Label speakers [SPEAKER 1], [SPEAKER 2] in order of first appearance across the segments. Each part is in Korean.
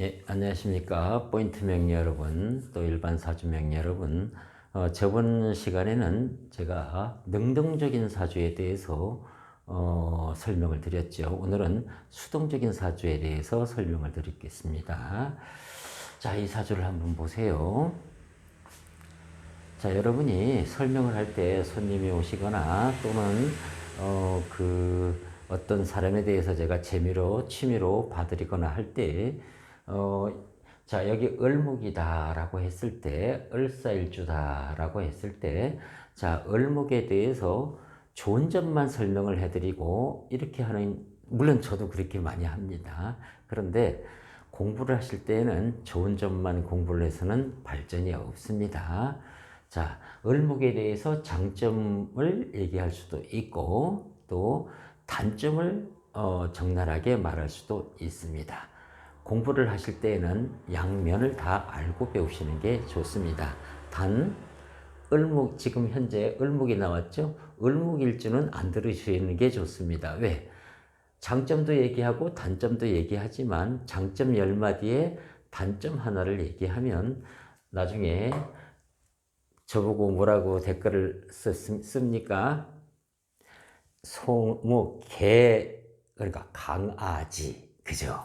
[SPEAKER 1] 예, 안녕하십니까. 포인트 명리 여러분, 또 일반 사주 명리 여러분. 어, 저번 시간에는 제가 능동적인 사주에 대해서 어, 설명을 드렸죠. 오늘은 수동적인 사주에 대해서 설명을 드리겠습니다. 자, 이 사주를 한번 보세요. 자, 여러분이 설명을 할 때 손님이 오시거나 또는 어, 그 어떤 사람에 대해서 제가 재미로 취미로 봐드리거나 할 때, 어, 자, 여기 을목이다라고 했을 때, 을사일주다라고 했을 때, 자, 을목에 대해서 좋은 점만 설명을 해드리고, 이렇게 하는, 물론 저도 그렇게 많이 합니다. 그런데 공부를 하실 때에는 좋은 점만 공부를 해서는 발전이 없습니다. 자, 을목에 대해서 장점을 얘기할 수도 있고, 또 단점을 어, 적나라하게 말할 수도 있습니다. 공부를 하실 때에는 양면을 다 알고 배우시는 게 좋습니다. 단, 을목, 지금 현재 을목이 나왔죠? 을목일주는 안 들으시는 게 좋습니다. 왜? 장점도 얘기하고 단점도 얘기하지만 장점 10마디에 단점 하나를 얘기하면 나중에 저보고 뭐라고 댓글을 썼, 습니까? 소, 뭐, 개, 그러니까 강아지. 그죠?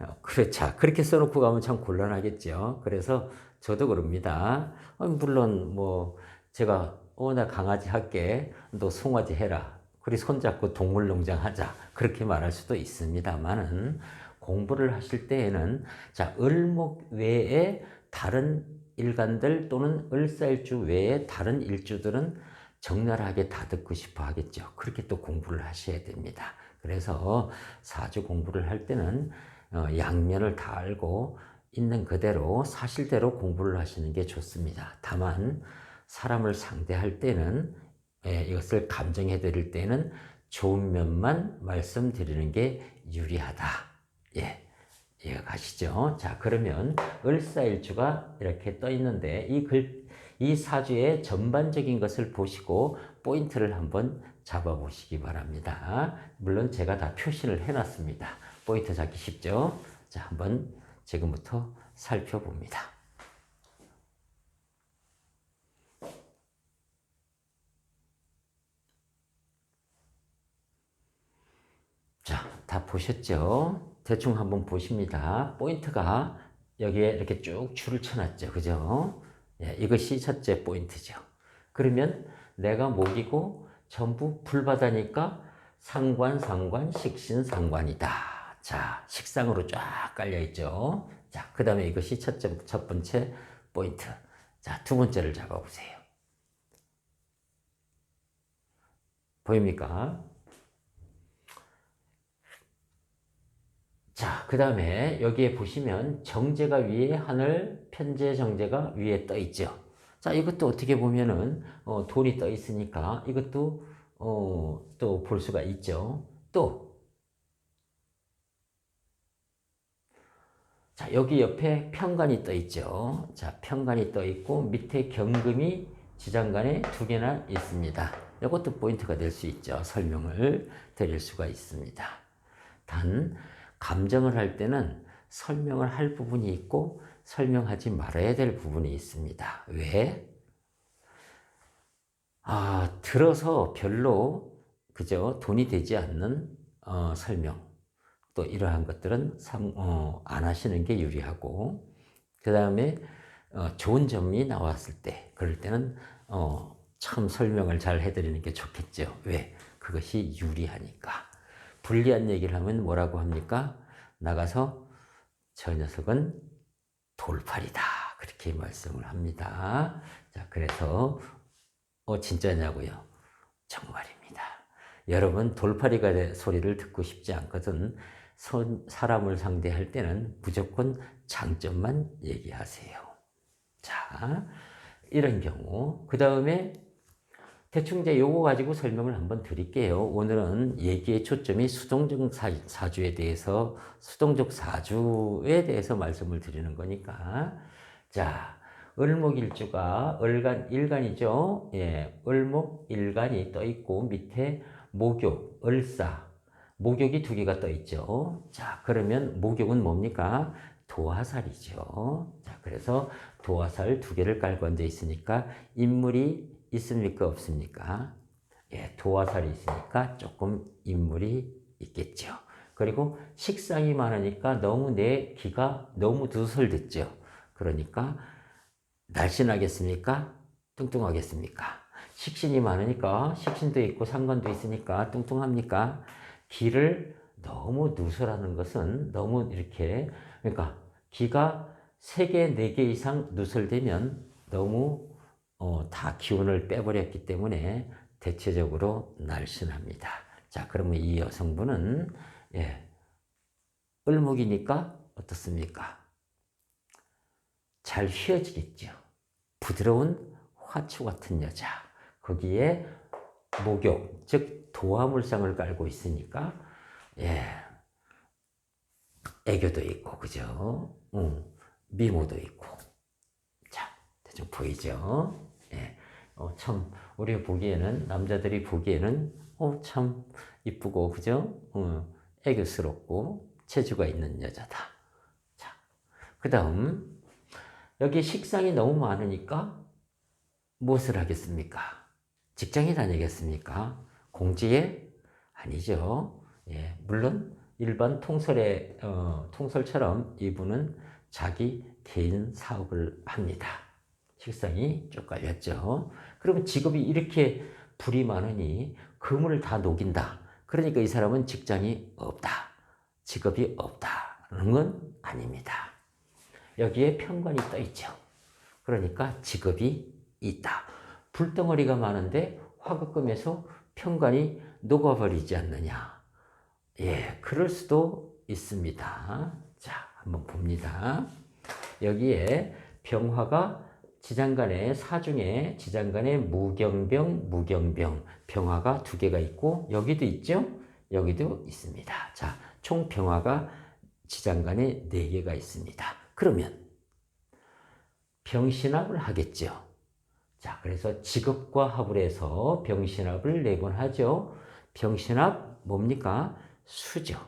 [SPEAKER 1] 어, 그렇죠. 그렇게 써놓고 가면 참 곤란하겠죠. 그래서 저도 그럽니다. 어, 물론 뭐, 제가, 어, 나 강아지 할게. 너 송아지 해라. 그리 손잡고 동물농장 하자. 그렇게 말할 수도 있습니다만은, 공부를 하실 때에는, 자, 을목 외에 다른 일간들 또는 을사일주 외에 다른 일주들은 적나라하게 다 듣고 싶어 하겠죠. 그렇게 또 공부를 하셔야 됩니다. 그래서 사주 공부를 할 때는 어, 양면을 다 알고 있는 그대로 사실대로 공부를 하시는 게 좋습니다. 다만 사람을 상대할 때는 예, 이것을 감정해 드릴 때는 좋은 면만 말씀드리는 게 유리하다. 예. 이해가시죠? 자, 그러면 을사일주가 이렇게 떠 있는데 이 글, 이 사주의 전반적인 것을 보시고 포인트를 한번 잡아 보시기 바랍니다. 물론 제가 다 표시를 해 놨습니다. 포인트 잡기 쉽죠? 자, 한번 지금부터 살펴봅니다. 자, 다 보셨죠? 대충 한번 보십니다. 포인트가 여기에 이렇게 쭉 줄을 쳐놨죠. 그죠? 예, 이것이 첫째 포인트죠. 그러면 내가 목이고 전부 불바다니까 상관, 상관, 식신, 상관이다. 자, 식상으로 쫙 깔려있죠. 자, 그 다음에 이것이 첫째, 첫 번째 포인트. 자, 두 번째를 잡아보세요. 보입니까? 자, 그 다음에 여기에 보시면 정제가 위에 하늘, 편제 정제가 위에 떠 있죠. 자, 이것도 어떻게 보면은 어, 돈이 떠 있으니까 이것도 어, 또 볼 수가 있죠. 또 자, 여기 옆에 편관이 떠 있죠. 자, 편관이 떠 있고 밑에 경금이 지장간에 두 개나 있습니다. 이것도 포인트가 될 수 있죠. 설명을 드릴 수가 있습니다. 단 감정을 할 때는 설명을 할 부분이 있고 설명하지 말아야 될 부분이 있습니다. 왜? 아, 들어서 별로 그저 돈이 되지 않는 어, 설명 또 이러한 것들은 삼, 어, 안 하시는 게 유리하고 그 다음에 어, 좋은 점이 나왔을 때 그럴 때는 어, 참 설명을 잘 해드리는 게 좋겠죠. 왜? 그것이 유리하니까. 불리한 얘기를 하면 뭐라고 합니까? 나가서 저 녀석은 돌팔이다. 그렇게 말씀을 합니다. 자, 그래서, 어, 진짜냐고요? 정말입니다. 여러분, 돌팔이가 소리를 듣고 싶지 않거든. 사람을 상대할 때는 무조건 장점만 얘기하세요. 자, 이런 경우. 그 다음에 대충 이제 요거 가지고 설명을 한번 드릴게요. 오늘은 얘기의 초점이 수동적 사주에 대해서, 수동적 사주에 대해서 말씀을 드리는 거니까. 자, 을목일주가 을간, 일간이죠. 예, 을목 일간이 떠 있고 밑에 목욕, 을사, 목욕이 두 개가 떠 있죠. 자, 그러면 목욕은 뭡니까? 도화살이죠. 자, 그래서 도화살 두 개를 깔고 앉아 있으니까 인물이 있습니까? 없습니까? 예, 도화살이 있으니까 조금 인물이 있겠죠. 그리고 식상이 많으니까 너무 내 기가 너무 누설됐죠. 그러니까 날씬하겠습니까? 뚱뚱하겠습니까? 식신이 많으니까 식신도 있고 상관도 있으니까 뚱뚱합니까? 기를 너무 누설하는 것은 너무 이렇게 그러니까 기가 3개, 4개 이상 누설되면 너무 어, 다 기운을 빼버렸기 때문에 대체적으로 날씬합니다. 자, 그러면 이 여성분은 예, 을목이니까 어떻습니까? 잘 휘어지겠죠. 부드러운 화초 같은 여자. 거기에 목욕, 즉 도화물상을 깔고 있으니까 예, 애교도 있고 그죠? 응, 미모도 있고. 자, 대충 보이죠? 예, 어, 참 우리 보기에는 남자들이 보기에는 어, 참 이쁘고 그죠? 응, 애교스럽고 체주가 있는 여자다. 자, 그 다음 여기 식상이 너무 많으니까 무엇을 하겠습니까? 직장에 다니겠습니까? 공지에? 아니죠. 예, 물론 일반 통설의 어, 통설처럼 이분은 자기 개인 사업을 합니다. 식상이 쭉 깔렸죠. 그러면 직업이 이렇게 불이 많으니 금을 다 녹인다. 그러니까 이 사람은 직장이 없다. 직업이 없다는 건 아닙니다. 여기에 편관이 떠 있죠. 그러니까 직업이 있다. 불덩어리가 많은데 화급금에서 편관이 녹아버리지 않느냐. 예, 그럴 수도 있습니다. 자, 한번 봅니다. 여기에 병화가 지장간에 사중에 지장간에 무경병, 무경병, 병화가 두 개가 있고 여기도 있죠? 여기도 있습니다. 자, 총 병화가 지장간에 네 개가 있습니다. 그러면 병신합을 하겠죠. 자, 그래서 직업과 합을 해서 병신합을 네 번 하죠. 병신합 뭡니까? 수죠.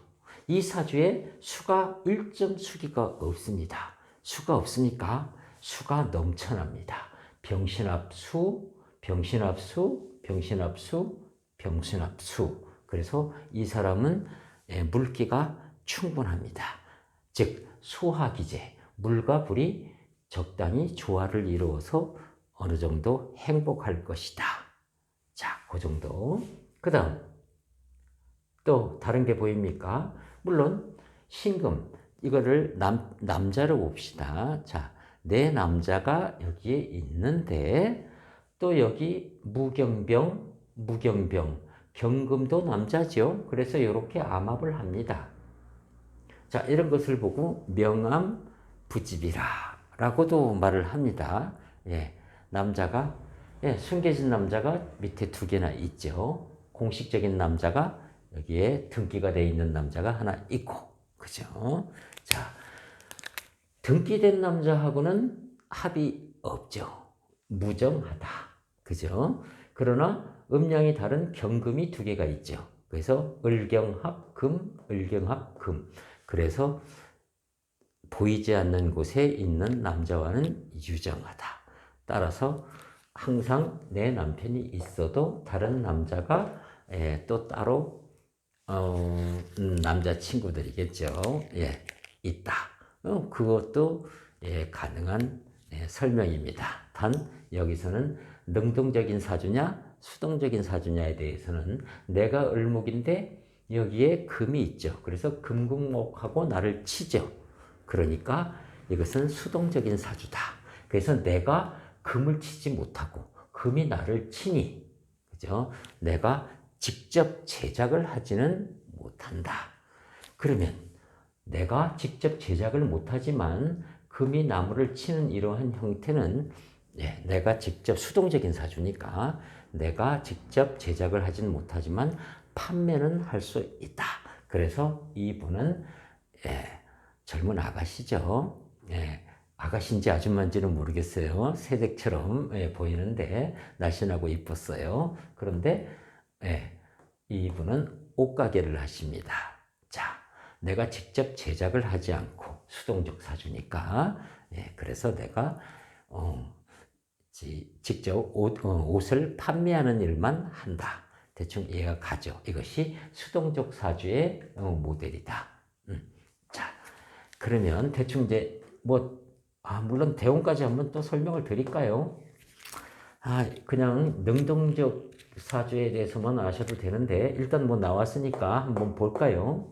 [SPEAKER 1] 이 사주에 수가 1점 수기가 없습니다. 수가 없으니까 수가 넘쳐납니다. 병신합 수, 병신합 수, 병신합 수, 병신합 수. 그래서 이 사람은 예, 물기가 충분합니다. 즉 소화기제, 물과 불이 적당히 조화를 이루어서 어느 정도 행복할 것이다. 자, 그 정도. 그 다음, 또 다른 게 보입니까? 물론, 신금, 이거를 남, 남자로 봅시다. 자, 내 남자가 여기에 있는데, 또 여기 무경병, 무경병, 경금도 남자죠. 그래서 이렇게 암합을 합니다. 자, 이런 것을 보고 명암 부집이라 라고도 말을 합니다. 예, 남자가, 예, 숨겨진 남자가 밑에 두 개나 있죠. 공식적인 남자가 여기에 등기가 되어 있는 남자가 하나 있고, 그죠? 자, 등기된 남자하고는 합이 없죠. 무정하다. 그죠? 그러나 음양이 다른 경금이 두 개가 있죠. 그래서 을경합 금, 을경합 금. 그래서 보이지 않는 곳에 있는 남자와는 유정하다. 따라서 항상 내 남편이 있어도 다른 남자가 예, 또 따로 어, 음, 남자 친구들이겠죠. 예, 있다. 어, 그것도 예, 가능한 예, 설명입니다. 단 여기서는 능동적인 사주냐 수동적인 사주냐에 대해서는 내가 을목인데 여기에 금이 있죠. 그래서 금국목하고 나를 치죠. 그러니까 이것은 수동적인 사주다. 그래서 내가 금을 치지 못하고 금이 나를 치니 그죠? 내가 직접 제작을 하지는 못한다. 그러면 내가 직접 제작을 못하지만 금이 나무를 치는 이러한 형태는 예, 내가 직접 수동적인 사주니까 내가 직접 제작을 하지는 못하지만 판매는 할 수 있다. 그래서 이분은 예, 젊은 아가씨죠. 예, 아가씨인지 아줌마인지는 모르겠어요. 새댁처럼 예, 보이는데 날씬하고 이뻤어요. 그런데 예, 이분은 옷가게를 하십니다. 자, 내가 직접 제작을 하지 않고 수동적 사주니까. 예, 그래서 내가 어, 지- 직접 옷, 어, 옷을 판매하는 일만 한다. 대충 이해가 가죠. 이것이 수동적 사주의 어, 모델이다. 음. 자, 그러면 대충 이제 뭐, 아, 물론 대원까지 한번 또 설명을 드릴까요? 아, 그냥 능동적 사주에 대해서만 아셔도 되는데, 일단 뭐 나왔으니까 한번 볼까요?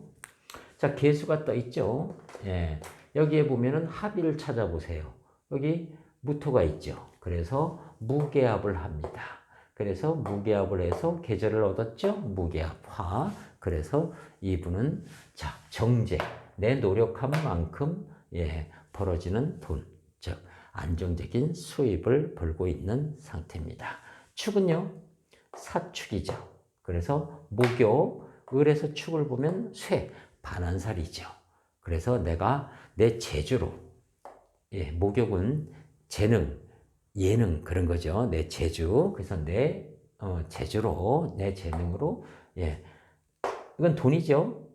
[SPEAKER 1] 자, 개수가 떠 있죠? 예. 여기에 보면은 합의를 찾아보세요. 여기 무토가 있죠. 그래서 무게합을 합니다. 그래서 무게합을 해서 계절을 얻었죠. 무게합화. 그래서 이분은 자 정제 내 노력한 만큼 예 벌어지는 돈, 즉 안정적인 수입을 벌고 있는 상태입니다. 축은요 사축이죠. 그래서 목요 을에서 축을 보면 쇠 반환살이죠. 그래서 내가 내 재주로 예 목욕은 재능 예능 그런 거죠. 내 재주. 그래서 내 어, 재주로 내 재능으로 예. 이건 돈이죠.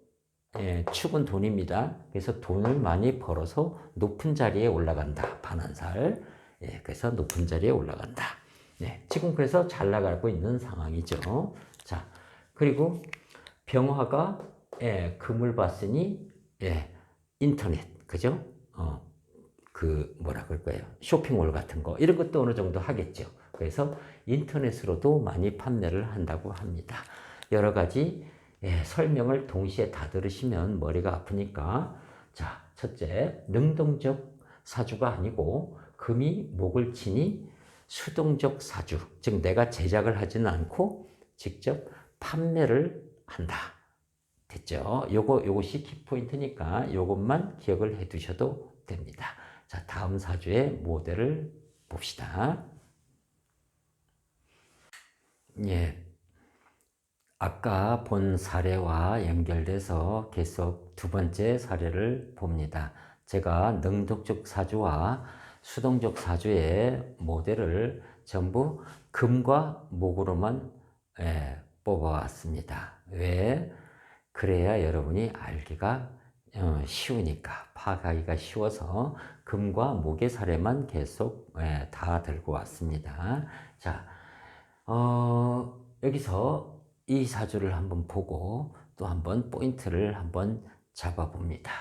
[SPEAKER 1] 예, 축은 돈입니다. 그래서 돈을 많이 벌어서 높은 자리에 올라간다. 반환살. 예, 그래서 높은 자리에 올라간다. 예, 지금 그래서 잘 나가고 있는 상황이죠. 자, 그리고 병화가 예, 금을 봤으니 예, 인터넷 그죠? 어, 그 뭐라 그럴까요? 쇼핑몰 같은 거 이런 것도 어느 정도 하겠죠. 그래서 인터넷으로도 많이 판매를 한다고 합니다. 여러 가지 예, 설명을 동시에 다 들으시면 머리가 아프니까 자 첫째 능동적 사주가 아니고 금이 목을 치니 수동적 사주 즉 내가 제작을 하지는 않고 직접 판매를 한다. 됐죠? 요거 요것이 키포인트니까 요것만 기억을 해 두셔도 됩니다. 자, 다음 사주의 모델을 봅시다. 예. 아까 본 사례와 연결돼서 계속 두 번째 사례를 봅니다. 제가 능동적 사주와 수동적 사주의 모델을 전부 금과 목으로만 예, 뽑아왔습니다. 왜? 그래야 여러분이 알기가 어, 쉬우니까 파악하기가 쉬워서 금과 목의 사례만 계속 예, 다 들고 왔습니다. 자, 어, 여기서 이 사주를 한번 보고 또 한번 포인트를 한번 잡아 봅니다.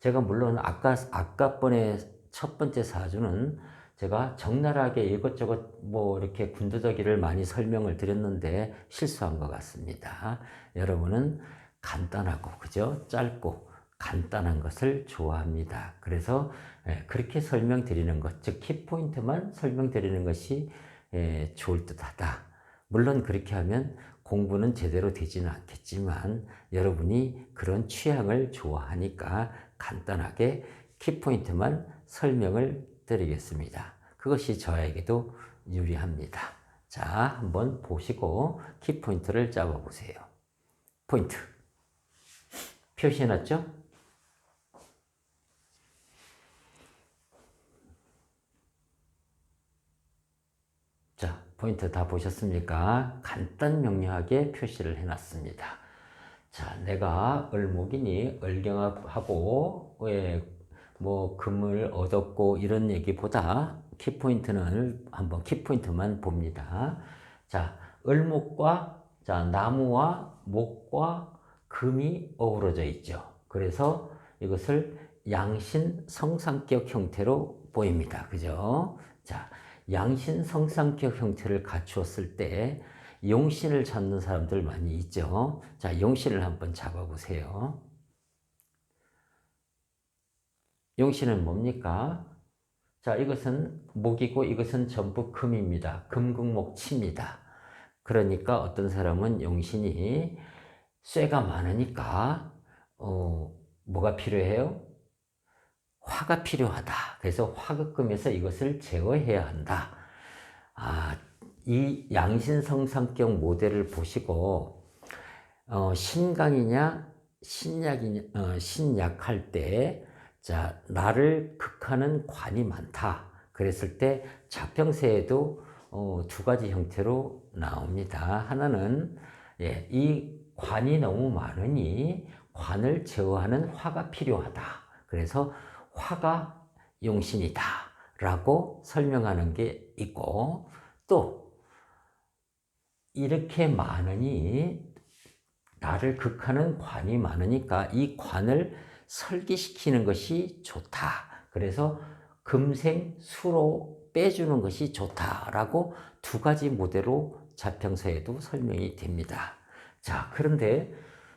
[SPEAKER 1] 제가 물론 아까 아까 번에 첫 번째 사주는 제가 적나라하게 이것저것 뭐 이렇게 군더더기를 많이 설명을 드렸는데 실수한 것 같습니다. 여러분은 간단하고 그죠? 짧고 간단한 것을 좋아합니다. 그래서 예, 그렇게 설명드리는 것, 즉 키포인트만 설명드리는 것이 예, 좋을 듯하다. 물론 그렇게 하면 공부는 제대로 되지는 않겠지만 여러분이 그런 취향을 좋아하니까 간단하게 키포인트만 설명을 드리겠습니다. 그것이 저에게도 유리합니다. 자, 한번 보시고 키포인트를 잡아 보세요. 포인트. 표시해놨죠? 자, 포인트 다 보셨습니까? 간단 명료하게 표시를 해놨습니다. 자, 내가 을목이니 을경합하고 왜뭐 금을 얻었고 이런 얘기보다 키포인트는 한번 키포인트만 봅니다. 자, 을목과 자, 나무와 목과 금이 어우러져 있죠. 그래서 이것을 양신 성상격 형태로 보입니다. 그죠? 자, 양신 성상격 형태를 갖추었을 때 용신을 찾는 사람들 많이 있죠. 자, 용신을 한번 잡아보세요. 용신은 뭡니까? 자, 이것은 목이고 이것은 전부 금입니다. 금극목치입니다. 그러니까 어떤 사람은 용신이 쇠가 많으니까 어, 뭐가 필요해요? 화가 필요하다. 그래서 화극금에서 이것을 제어해야 한다. 아, 이 양신성상격 모델을 보시고 어, 신강이냐 신약이냐 어, 신약할 때 자, 나를 극하는 관이 많다. 그랬을 때 자평세에도 어, 두 가지 형태로 나옵니다. 하나는 예, 이 관이 너무 많으니 관을 제어하는 화가 필요하다. 그래서 화가 용신이다 라고 설명하는 게 있고 또 이렇게 많으니 나를 극하는 관이 많으니까 이 관을 설기시키는 것이 좋다. 그래서 금생 수로 빼주는 것이 좋다라고 두 가지 모델로 자평서에도 설명이 됩니다. 자, 그런데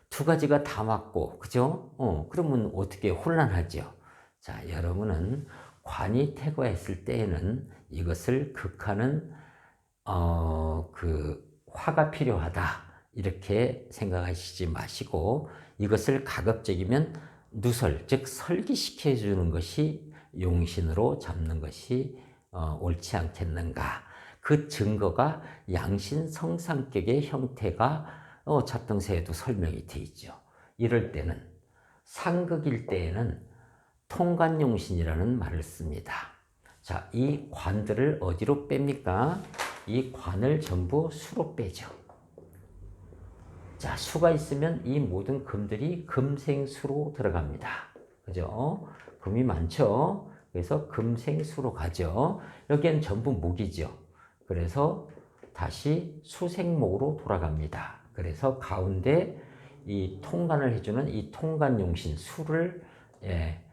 [SPEAKER 1] 두 가지가 다 맞고, 그죠? 어, 그러면 어떻게 혼란하죠? 자, 여러분은 관이 태거했을 때에는 이것을 극하는, 어, 그, 화가 필요하다. 이렇게 생각하시지 마시고, 이것을 가급적이면 누설, 즉, 설기시켜 주는 것이 용신으로 잡는 것이 어, 옳지 않겠는가. 그 증거가 양신 성상격의 형태가 어, 자평세에도 설명이 돼 있죠. 이럴 때는 상극일 때에는 통관용신이라는 말을 씁니다. 자, 이 관들을 어디로 뺍니까? 이 관을 전부 수로 빼죠. 자, 수가 있으면 이 모든 금들이 금생수로 들어갑니다. 그죠? 금이 많죠? 그래서 금생수로 가죠. 여기엔 전부 목이죠. 그래서 다시 수생목으로 돌아갑니다. 그래서 가운데 이 통관을 해주는 이 통관 용신 수를 예,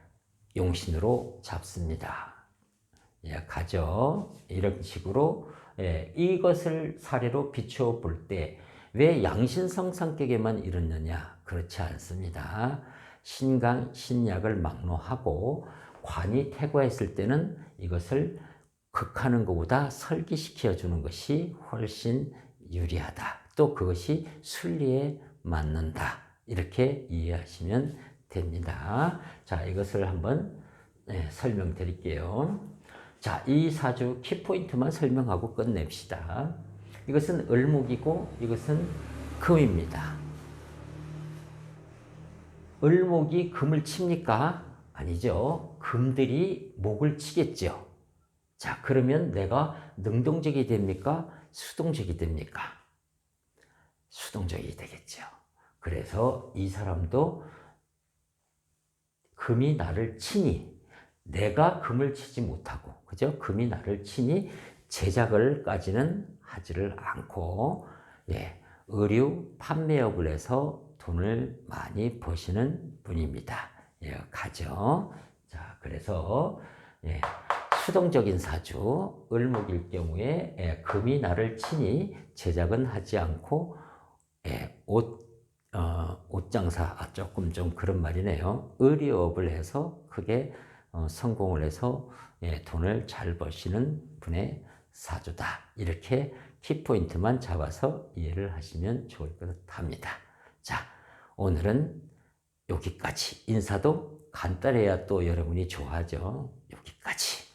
[SPEAKER 1] 용신으로 잡습니다. 예, 가죠. 이런 식으로 예, 이것을 사례로 비추어 볼 때 왜 양신성 성격에만 이렇느냐? 그렇지 않습니다. 신강, 신약을 막론하고 관이 태거했을 때는 이것을 극하는 것보다 설기시켜 주는 것이 훨씬 유리하다. 또 그것이 순리에 맞는다. 이렇게 이해하시면 됩니다. 자, 이것을 한번 네, 설명드릴게요. 자, 이 사주 키포인트만 설명하고 끝냅시다. 이것은 을목이고 이것은 금입니다. 을목이 금을 칩니까? 아니죠. 금들이 목을 치겠죠. 자, 그러면 내가 능동적이 됩니까? 수동적이 됩니까? 수동적이 되겠죠. 그래서 이 사람도 금이 나를 치니 내가 금을 치지 못하고 그죠? 금이 나를 치니 제작을까지는 하지를 않고 예, 의류 판매업을 해서 돈을 많이 버시는 분입니다. 예, 가죠. 자, 그래서 예, 수동적인 사주 을목일 경우에 예, 금이 나를 치니 제작은 하지 않고 예, 옷 어, 옷장사 아, 조금 좀 그런 말이네요. 의료업을 해서 크게 어, 성공을 해서 예, 돈을 잘 버시는 분의 사주다. 이렇게 키포인트만 잡아서 이해를 하시면 좋을 것 합니다. 자, 오늘은 여기까지. 인사도 간단해야 또 여러분이 좋아하죠. 여기까지.